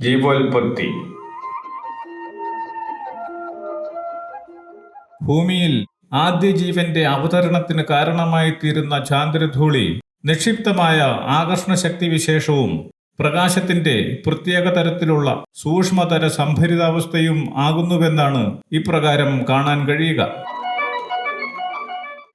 ജീവോൽപത്തി ഭൂമിയിൽ ആദ്യ ജീവന്റെ അവതരണത്തിന് കാരണമായി തീരുന്ന ചാന്ദ്രധൂളി നിക്ഷിപ്തമായ ആകർഷണ ശക്തി വിശേഷവും പ്രകാശത്തിന്റെ പ്രത്യേക തരത്തിലുള്ള സൂക്ഷ്മതര സംഭരിതാവസ്ഥയും ആകുന്നുവെന്നാണ് ഇപ്രകാരം കാണാൻ കഴിയുക.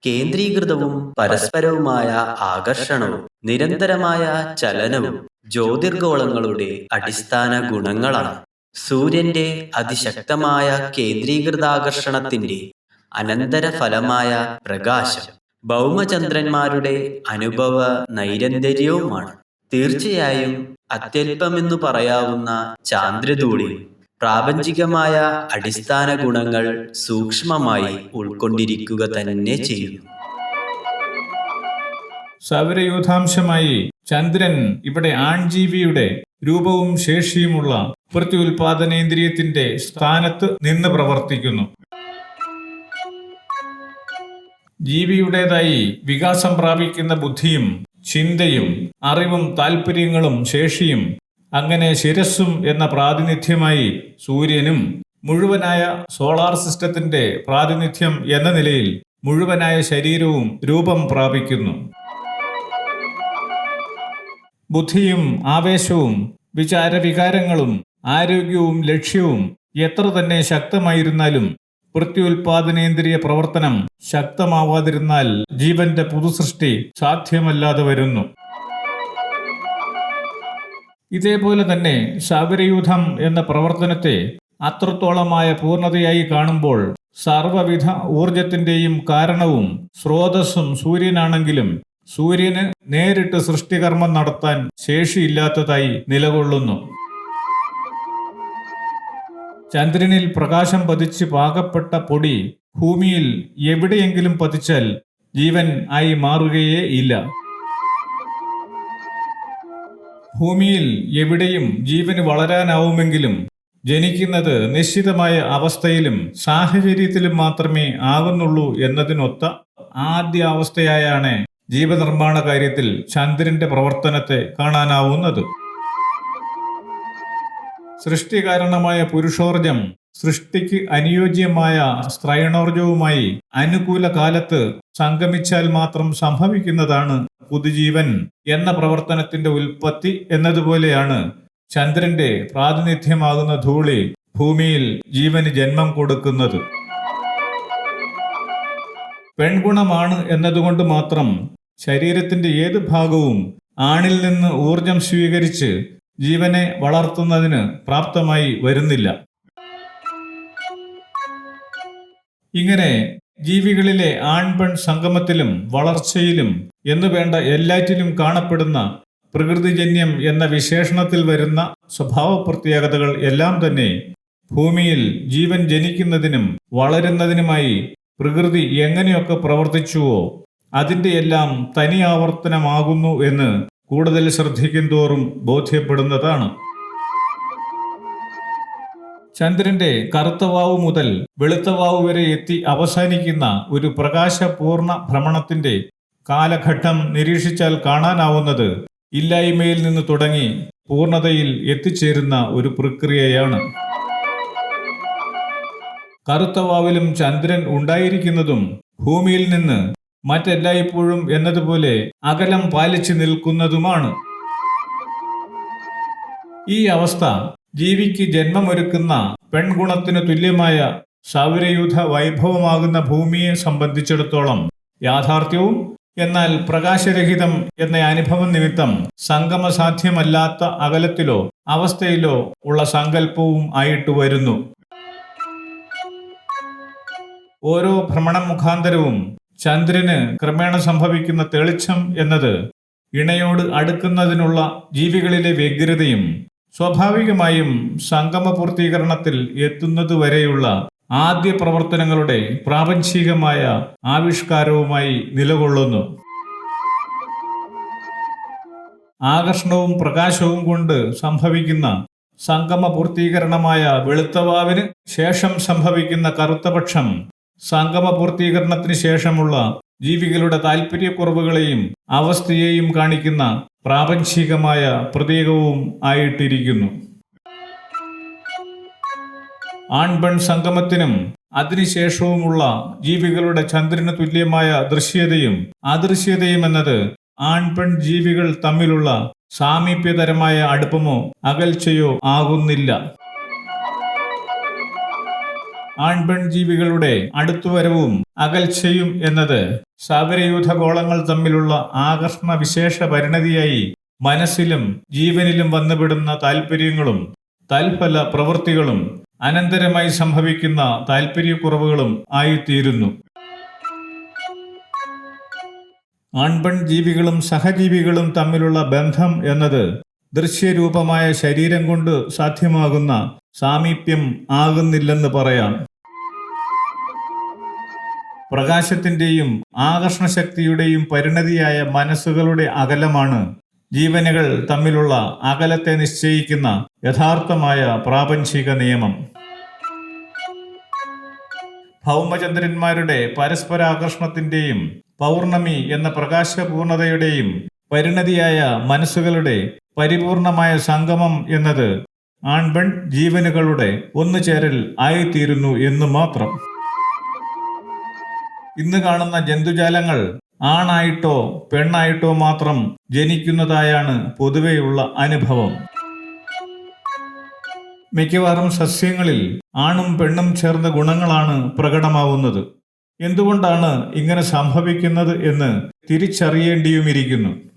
കേന്ദ്രീകൃതവും പരസ്പരവുമായ ആകർഷണവും നിരന്തരമായ ചലനവും ജ്യോതിർഗോളങ്ങളുടെ അടിസ്ഥാന ഗുണങ്ങളാണ്. സൂര്യന്റെ അതിശക്തമായ കേന്ദ്രീകൃതാകർഷണത്തിന്റെ അനന്തരഫലമായ പ്രകാശം ഭൗമചന്ദ്രന്മാരുടെ അനുഭവ നൈരന്തര്യവുമാണ്. തീർച്ചയായും അത്യല്പമെന്നു പറയാവുന്ന ചാന്ദ്രധൂളി പ്രാപഞ്ചികമായ അടിസ്ഥാന ഗുണങ്ങൾ സൂക്ഷ്മമായി ഉൾക്കൊണ്ടിരിക്കുക തന്നെ ചെയ്യുന്നു. സൗരയൂഥാംശമായി ചന്ദ്രൻ ഇവിടെ ആൺജീവിയുടെ രൂപവും ശേഷിയുമുള്ള പ്രത്യുൽപാദനേന്ദ്രിയത്തിന്റെ സ്ഥാനത്ത് നിന്ന് പ്രവർത്തിക്കുന്നു. ജീവിയുടേതായി വികാസം പ്രാപിക്കുന്ന ബുദ്ധിയും ചിന്തയും അറിവും താല്പര്യങ്ങളും ശേഷിയും അങ്ങനെ ശിരസ്സും എന്ന പ്രാതിനിധ്യമായി സൂര്യനും മുഴുവനായ സോളാർ സിസ്റ്റത്തിന്റെ പ്രാതിനിധ്യം എന്ന നിലയിൽ മുഴുവനായ ശരീരവും രൂപം പ്രാപിക്കുന്നു. ബുദ്ധിയും ആവേശവും വിചാരവികാരങ്ങളും ആരോഗ്യവും ലക്ഷ്യവും എത്ര തന്നെ ശക്തമായിരുന്നാലും പ്രത്യുൽപാദനേന്ദ്രിയ പ്രവർത്തനം ശക്തമാവാതിരുന്നാൽ ജീവന്റെ പുതുസൃഷ്ടി സാധ്യമല്ലാതെ വരുന്നു. ഇതേപോലെ തന്നെ ശബരിയുധം എന്ന പ്രവർത്തനത്തെ അത്രത്തോളമായ പൂർണതയായി കാണുമ്പോൾ സർവവിധ ഊർജത്തിന്റെയും കാരണവും സ്രോതസ്സും സൂര്യനാണെങ്കിലും സൂര്യന് നേരിട്ട് സൃഷ്ടികർമ്മം നടത്താൻ ശേഷിയില്ലാത്തതായി നിലകൊള്ളുന്നു. ചന്ദ്രനിൽ പ്രകാശം പതിച്ച് പാകപ്പെട്ട പൊടി ഭൂമിയിൽ എവിടെയെങ്കിലും പതിച്ചാൽ ജീവൻ ആയി മാറുകയേ ഇല്ല. ഭൂമിയിൽ എവിടെയും ജീവന് വളരാനാവുമെങ്കിലും ജനിക്കുന്നത് നിശ്ചിതമായ അവസ്ഥയിലും സാഹചര്യത്തിലും മാത്രമേ ആകുന്നുള്ളൂ എന്നതിനൊത്ത ആദ്യ അവസ്ഥയായാണ് ജീവനിർമ്മാണ കാര്യത്തിൽ ചന്ദ്രന്റെ പ്രവർത്തനത്തെ കാണാനാവുന്നത്. സൃഷ്ടികാരണമായ പുരുഷോർജം സൃഷ്ടിക്ക് അനുയോജ്യമായ സ്ത്രൈണോർജവുമായി അനുകൂല കാലത്ത് സംഗമിച്ചാൽ മാത്രം സംഭവിക്കുന്നതാണ് പുതുജീവൻ എന്ന പ്രവർത്തനത്തിന്റെ ഉൽപ്പത്തി എന്നതുപോലെയാണ് ചന്ദ്രന്റെ പ്രാതിനിധ്യമാകുന്ന ധൂളി ഭൂമിയിൽ ജീവന് ജന്മം കൊടുക്കുന്നത്. പെൺഗുണമാണ് എന്നതുകൊണ്ട് മാത്രം ശരീരത്തിന്റെ ഏത് ഭാഗവും ആണിൽ നിന്ന് ഊർജം സ്വീകരിച്ച് ജീവനെ വളർത്തുന്നതിന് പ്രാപ്തമായി വരുന്നില്ല. ഇങ്ങനെ ജീവികളിലെ ആൺപെൺ സംഗമത്തിലും വളർച്ചയിലും എന്നു വേണ്ട എല്ലാറ്റിലും കാണപ്പെടുന്ന പ്രകൃതിജന്യം എന്ന വിശേഷണത്തിൽ വരുന്ന സ്വഭാവ പ്രത്യേകതകൾ എല്ലാം തന്നെ ഭൂമിയിൽ ജീവൻ ജനിക്കുന്നതിനും വളരുന്നതിനുമായി പ്രകൃതി എങ്ങനെയൊക്കെ പ്രവർത്തിച്ചുവോ അതിന്റെ എല്ലാം തനി ആവർത്തനമാകുന്നു എന്ന് കൂടുതൽ ശ്രദ്ധിക്കും തോറും ബോധ്യപ്പെടുന്നതാണ്. ചന്ദ്രന്റെ കറുത്ത വാവ് മുതൽ വെളുത്ത വാവ് വരെ എത്തി അവസാനിക്കുന്ന ഒരു പ്രകാശപൂർണ ഭ്രമണത്തിന്റെ കാലഘട്ടം നിരീക്ഷിച്ചാൽ കാണാനാവുന്നത് ഇല്ലായ്മയിൽ നിന്ന് തുടങ്ങി പൂർണതയിൽ എത്തിച്ചേരുന്ന ഒരു പ്രക്രിയയാണ്. കറുത്ത വാവിലും ചന്ദ്രൻ ഉണ്ടായിരിക്കുന്നതും ഭൂമിയിൽ നിന്ന് മറ്റെല്ലായ്പ്പോഴും എന്നതുപോലെ അകലം പാലിച്ചു നിൽക്കുന്നതുമാണ്. ഈ അവസ്ഥ ജീവിക്ക് ജന്മമൊരുക്കുന്ന പെൺഗുണത്തിനു തുല്യമായ സൗരയൂഥ വൈഭവമാകുന്ന ഭൂമിയെ സംബന്ധിച്ചിടത്തോളം യാഥാർത്ഥ്യവും എന്നാൽ പ്രകാശരഹിതം എന്ന അനുഭവം നിമിത്തം സംഗമസാധ്യമല്ലാത്ത അകലത്തിലോ അവസ്ഥയിലോ ഉള്ള സങ്കല്പവും ആയിട്ട് വരുന്നു. ഓരോ ഭ്രമണം മുഖാന്തരവും ചന്ദ്രന് ക്രമേണ സംഭവിക്കുന്ന തെളിച്ചം എന്നത് ഇണയോട് അടുക്കുന്നതിനുള്ള ജീവികളിലെ വ്യഗ്രതയും സ്വാഭാവികമായും സംഗമ പൂർത്തീകരണത്തിൽ എത്തുന്നതുവരെയുള്ള ആദ്യ പ്രവർത്തനങ്ങളുടെ പ്രാപഞ്ചികമായ ആവിഷ്കാരവുമായി നിലകൊള്ളുന്നു. ആകർഷണവും പ്രകാശവും കൊണ്ട് സംഭവിക്കുന്ന സംഗമ പൂർത്തീകരണമായ വെളുത്തവാവിന് ശേഷം സംഭവിക്കുന്ന കറുത്തപക്ഷം സംഗമ പൂർത്തീകരണത്തിന് ശേഷമുള്ള ജീവികളുടെ താല്പര്യക്കുറവുകളെയും അവസ്ഥയെയും കാണിക്കുന്ന പ്രാപഞ്ചികമായ പ്രതീകവും ആയിട്ടിരിക്കുന്നു. ആൺപെൺ സംഗമത്തിനും അതിനുശേഷവുമുള്ള ജീവികളുടെ ചന്ദ്രന് തുല്യമായ ദൃശ്യതയും അദൃശ്യതയും എന്നത് ആൺപെൺ ജീവികൾ തമ്മിലുള്ള സാമീപ്യതരമായ അടുപ്പമോ അകൽച്ചയോ ആകുന്നില്ല. ആൺപെൺ ജീവികളുടെ അടുത്തുവരവും അകൽച്ചയും എന്നത് സൗരയൂഥ ഗോളങ്ങൾ തമ്മിലുള്ള ആകർഷണ വിശേഷ പരിണതിയായി മനസ്സിലും ജീവനിലും വന്നുപെടുന്ന താൽപ്പര്യങ്ങളും തൽഫല പ്രവൃത്തികളും അനന്തരമായി സംഭവിക്കുന്ന താൽപ്പര്യക്കുറവുകളും ആയിത്തീരുന്നു. ആൺപെൺ ജീവികളും സഹജീവികളും തമ്മിലുള്ള ബന്ധം എന്നത് ദൃശ്യരൂപമായ ശരീരം കൊണ്ട് സാധ്യമാകുന്ന സാമീപ്യം ആകുന്നില്ലെന്ന് പറയാം പ്രകാശത്തിന്റെയും ആകർഷണ ശക്തിയുടെയും പരിണതിയായ മനസ്സുകളുടെ അകലമാണ് ജീവനുകൾ തമ്മിലുള്ള അകലത്തെ നിശ്ചയിക്കുന്ന യഥാർത്ഥമായ പ്രാപഞ്ചിക നിയമം. ഭൗമചന്ദ്രന്മാരുടെ പരസ്പരാകർഷണത്തിന്റെയും പൗർണമി എന്ന പ്രകാശപൂർണതയുടെയും പരിണതിയായ മനസ്സുകളുടെ പരിപൂർണമായ സംഗമം എന്നത് ആൺപെൺ ജീവനുകളുടെ ഒന്നുചേരൽ ആയിത്തീരുന്നു എന്ന് മാത്രം. ഇന്ന് കാണുന്ന ജന്തുജാലങ്ങൾ ആണായിട്ടോ പെണ്ണായിട്ടോ മാത്രം ജനിക്കുന്നതായാണ് പൊതുവെയുള്ള അനുഭവം. മിക്കവാറും സസ്യങ്ങളിൽ ആണും പെണ്ണും ചേർന്ന ഗുണങ്ങളാണ് പ്രകടമാവുന്നത്. എന്തുകൊണ്ടാണ് ഇങ്ങനെ സംഭവിക്കുന്നത് എന്ന് തിരിച്ചറിയേണ്ടിയുമിരിക്കുന്നു.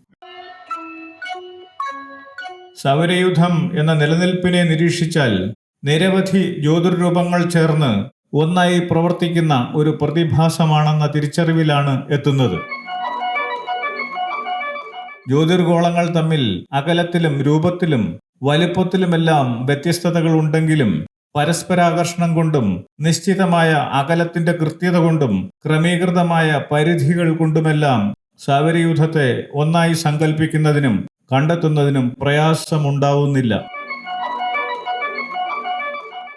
സൗരയുധം എന്ന നിലനിൽപ്പിനെ നിരീക്ഷിച്ചാൽ നിരവധി ജ്യോതിർരൂപങ്ങൾ ചേർന്ന് ഒന്നായി പ്രവർത്തിക്കുന്ന ഒരു പ്രതിഭാസമാണെന്ന തിരിച്ചറിവിലാണ് എത്തുന്നത്. ജ്യോതിർഗോളങ്ങൾ തമ്മിൽ അകലത്തിലും രൂപത്തിലും വലുപ്പത്തിലുമെല്ലാം വ്യത്യസ്തതകൾ ഉണ്ടെങ്കിലും പരസ്പരാകർഷണം കൊണ്ടും നിശ്ചിതമായ അകലത്തിന്റെ കൃത്യത കൊണ്ടും ക്രമീകൃതമായ പരിധികൾ കൊണ്ടുമെല്ലാം സൗരയൂഥത്തെ ഒന്നായി സങ്കല്പിക്കുന്നതിനും കണ്ടെത്തുന്നതിനും പ്രയാസമുണ്ടാവുന്നില്ല.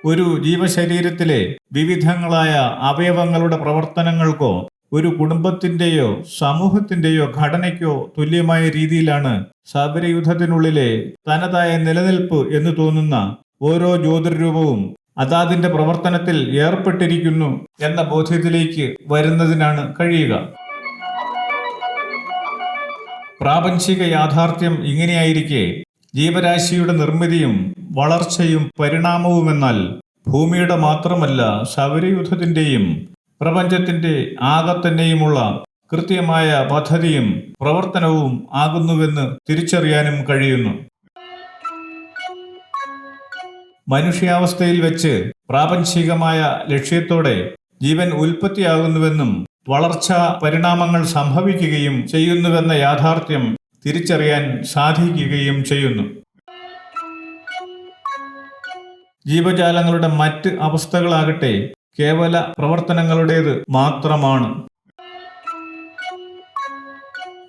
ഒരു ജീവശരീരത്തിലെ വിവിധങ്ങളായ അവയവങ്ങളുടെ പ്രവർത്തനങ്ങൾക്കോ ഒരു കുടുംബത്തിന്റെയോ സമൂഹത്തിന്റെയോ ഘടനയ്ക്കോ തുല്യമായ രീതിയിലാണ് ശബരയുദ്ധത്തിനുള്ളിലെ തനതായ നിലനിൽപ്പ് എന്ന് തോന്നുന്ന ഓരോ ജ്യോതിർരൂപവും അതാതിന്റെ പ്രവർത്തനത്തിൽ ഏർപ്പെട്ടിരിക്കുന്നു എന്ന ബോധ്യത്തിലേക്ക് വരുന്നതിനാണ് കഴിയുക. പ്രാപഞ്ചിക യാഥാർത്ഥ്യം ഇങ്ങനെയായിരിക്കെ ജീവരാശിയുടെ നിർമ്മിതിയും വളർച്ചയും പരിണാമവുമെന്നാൽ ഭൂമിയുടെ മാത്രമല്ല സൗരയുധത്തിന്റെയും പ്രപഞ്ചത്തിന്റെ ആകത്തന്നെയുമുള്ള കൃത്യമായ പദ്ധതിയും പ്രവർത്തനവും ആകുന്നുവെന്ന് തിരിച്ചറിയാനും കഴിയുന്നു. മനുഷ്യാവസ്ഥയിൽ വെച്ച് പ്രാപഞ്ചികമായ ലക്ഷ്യത്തോടെ ജീവൻ ഉൽപ്പത്തിയാകുന്നുവെന്നും വളർച്ച പരിണാമങ്ങൾ സംഭവിക്കുകയും ചെയ്യുന്നുവെന്ന യാഥാർത്ഥ്യം തിരിച്ചറിയാൻ സാധിക്കുകയും ചെയ്യുന്നു. ജീവജാലങ്ങളുടെ മറ്റ് അവസ്ഥകളാകട്ടെ കേവല പ്രവർത്തനങ്ങളുടേത് മാത്രമാണ്.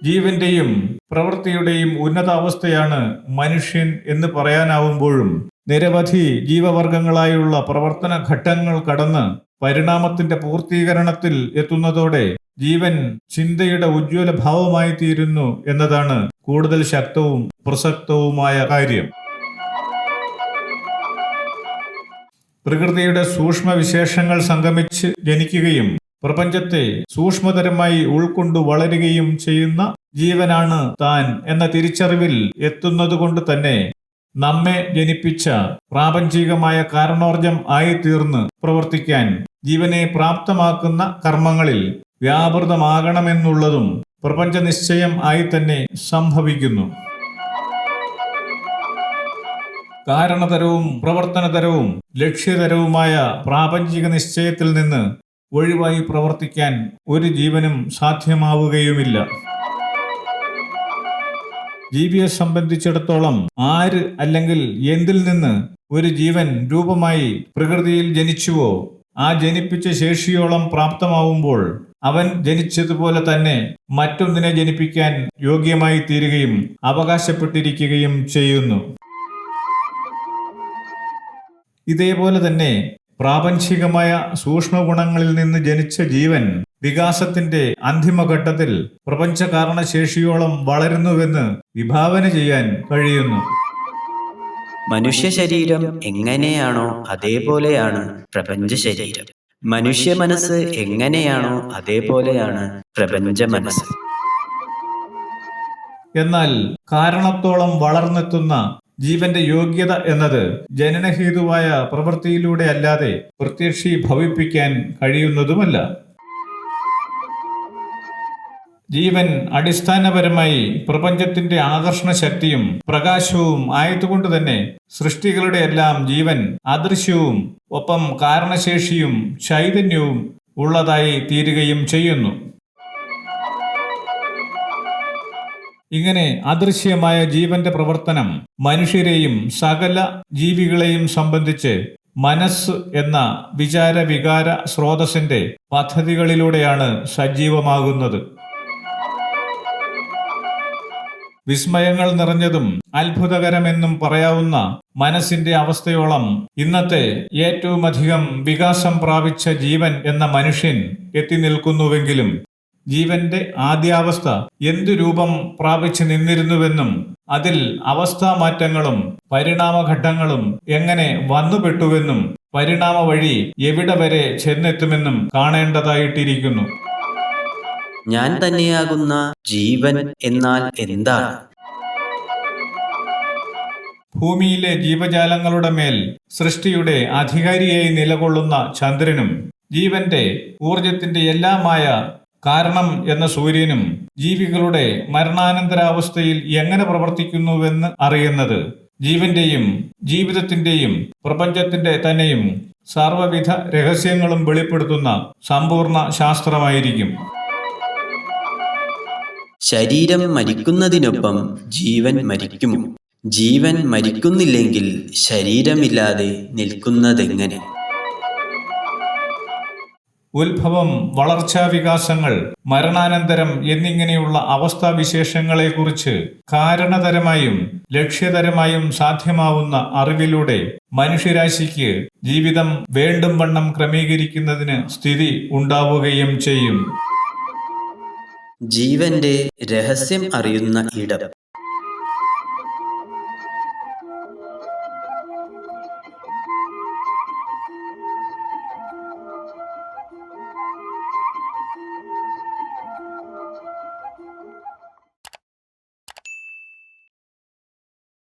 ജീവന്റെയും പ്രവൃത്തിയുടെയും ഉന്നത അവസ്ഥയാണ് മനുഷ്യൻ എന്ന് പറയാനാവുമ്പോഴും നിരവധി ജീവവർഗങ്ങളായുള്ള പ്രവർത്തന ഘട്ടങ്ങൾ കടന്ന് പരിണാമത്തിന്റെ പൂർത്തീകരണത്തിൽ എത്തുന്നതോടെ ജീവൻ ചിന്തയുടെ ഉജ്ജ്വല ഭാവമായി തീരുന്നു എന്നതാണ് കൂടുതൽ ശക്തവും പ്രസക്തവുമായ കാര്യം. പ്രകൃതിയുടെ സൂക്ഷ്മ വിശേഷങ്ങൾ സംഗമിച്ച് ജനിക്കുകയും പ്രപഞ്ചത്തെ സൂക്ഷ്മതരമായി ഉൾക്കൊണ്ടു വളരുകയും ചെയ്യുന്ന ജീവനാണ് താൻ എന്ന തിരിച്ചറിവിൽ എത്തുന്നതുകൊണ്ട് തന്നെ നമ്മെ ജനിപ്പിച്ച പ്രാപഞ്ചികമായ കാരണോർജം ആയിത്തീർന്ന് പ്രവർത്തിക്കാൻ ജീവനെ പ്രാപ്തമാക്കുന്ന കർമ്മങ്ങളിൽ വ്യാപൃതമാകണമെന്നുള്ളതും പ്രപഞ്ച നിശ്ചയം ആയി തന്നെ സംഭവിക്കുന്നു. കാരണതരവും പ്രവർത്തനതരവും ലക്ഷ്യതരവുമായ പ്രാപഞ്ചിക നിശ്ചയത്തിൽ നിന്ന് ഒഴിവായി പ്രവർത്തിക്കാൻ ഒരു ജീവനും സാധ്യമാവുകയുമില്ല. ജീവിയെ സംബന്ധിച്ചിടത്തോളം ആര് അല്ലെങ്കിൽ എന്തിൽ നിന്ന് ഒരു ജീവൻ രൂപമായി പ്രകൃതിയിൽ ജനിച്ചുവോ ആ ജനിപ്പിച്ച ശേഷിയോളം പ്രാപ്തമാവുമ്പോൾ അവൻ ജനിച്ചതുപോലെ തന്നെ മറ്റൊന്നിനെ ജനിപ്പിക്കാൻ യോഗ്യമായി തീരുകയും അവകാശപ്പെട്ടിരിക്കുകയും ചെയ്യുന്നു. ഇതേപോലെ തന്നെ പ്രാപഞ്ചികമായ സൂക്ഷ്മഗുണങ്ങളിൽ നിന്ന് ജനിച്ച ജീവൻ വികാസത്തിന്റെ അന്തിമഘട്ടത്തിൽ പ്രപഞ്ച കാരണശേഷിയോളം വളരുന്നുവെന്ന് വിഭാവന ചെയ്യാൻ കഴിയുന്നു. മനുഷ്യ ശരീരം എങ്ങനെയാണോ അതേപോലെയാണ് പ്രപഞ്ച ശരീരം മനുഷ്യ മനസ്സ് എങ്ങനെയാണോ അതേപോലെയാണ് പ്രപഞ്ച മനസ്സ് എന്നാൽ കാരണത്തോളം വളർന്നെത്തുന്ന ജീവന്റെ യോഗ്യത എന്നത് ജനനഹേതുവായ പ്രവൃത്തിയിലൂടെ അല്ലാതെ പ്രത്യക്ഷീഭവിപ്പിക്കാൻ കഴിയുന്നതുമല്ല. ജീവൻ അടിസ്ഥാനപരമായി പ്രപഞ്ചത്തിന്റെ ആകർഷണ ശക്തിയും പ്രകാശവും ആയതുകൊണ്ട് തന്നെ സൃഷ്ടികളുടെ എല്ലാം ജീവൻ അദൃശ്യവും ഒപ്പം കാരണശേഷിയും ചൈതന്യവും ഉള്ളതായി തീരുകയും ചെയ്യുന്നു. ഇങ്ങനെ അദൃശ്യമായ ജീവന്റെ പ്രവർത്തനം മനുഷ്യരെയും സകല ജീവികളെയും സംബന്ധിച്ച് മനസ്സ് എന്ന വിചാര വികാര സ്രോതസ്സിന്റെ പദ്ധതികളിലൂടെയാണ് സജീവമാകുന്നത്. വിസ്മയങ്ങൾ നിറഞ്ഞതും അത്ഭുതകരമെന്നും പറയാവുന്ന മനസ്സിന്റെ അവസ്ഥയോളം ഇന്നത്തെ ഏറ്റവുമധികം വികാസം പ്രാപിച്ച ജീവൻ എന്ന മനുഷ്യൻ എത്തി നിൽക്കുന്നുവെങ്കിലും ജീവന്റെ ആദ്യാവസ്ഥ എന്തു രൂപം പ്രാപിച്ചു നിന്നിരുന്നുവെന്നും അതിൽ അവസ്ഥാ അവസ്ഥാമാറ്റങ്ങളും പരിണാമഘട്ടങ്ങളും എങ്ങനെ വന്നുപെട്ടുവെന്നും പരിണാമ വഴി എവിടെ വരെ ചെന്നെത്തുമെന്നും കാണേണ്ടതായിട്ടിരിക്കുന്നു. ഞാൻ തന്നെയാകുന്ന ജീവൻ എന്നാൽ എന്താണ് ഭൂമിയിലെ ജീവജാലങ്ങളുടെ മേൽ സൃഷ്ടിയുടെ അധികാരിയായി നിലകൊള്ളുന്ന ചന്ദ്രനും ജീവന്റെ ഊർജത്തിന്റെ എല്ലാമായ കാരണം എന്ന സൂര്യനും ജീവികളുടെ മരണാനന്തരാവസ്ഥയിൽ എങ്ങനെ പ്രവർത്തിക്കുന്നുവെന്ന് അറിയുന്നത് ജീവന്റെയും ജീവിതത്തിന്റെയും പ്രപഞ്ചത്തിന്റെ തന്നെയും സർവവിധ രഹസ്യങ്ങളും വെളിപ്പെടുത്തുന്ന സമ്പൂർണ ശാസ്ത്രമായിരിക്കും. ശരീരം മരിക്കുന്നതിനൊപ്പം ജീവൻ മരിക്കും. ജീവൻ മരിക്കുന്നില്ലെങ്കിൽ ശരീരമില്ലാതെ നിൽക്കുന്നതെങ്ങനെ? ഉത്ഭവം വളർച്ചാ വികാസങ്ങൾ മരണാനന്തരം എന്നിങ്ങനെയുള്ള അവസ്ഥാവിശേഷങ്ങളെക്കുറിച്ച് കാരണതരമായും ലക്ഷ്യതരമായും സാധ്യമാവുന്ന അറിവിലൂടെ മനുഷ്യരാശിക്ക് ജീവിതം വേണ്ടും വണ്ണം ക്രമീകരിക്കുന്നതിന് സ്ഥിതി ഉണ്ടാവുകയും ചെയ്യും. ജീവന്റെ രഹസ്യം അറിയുന്ന ഇടം.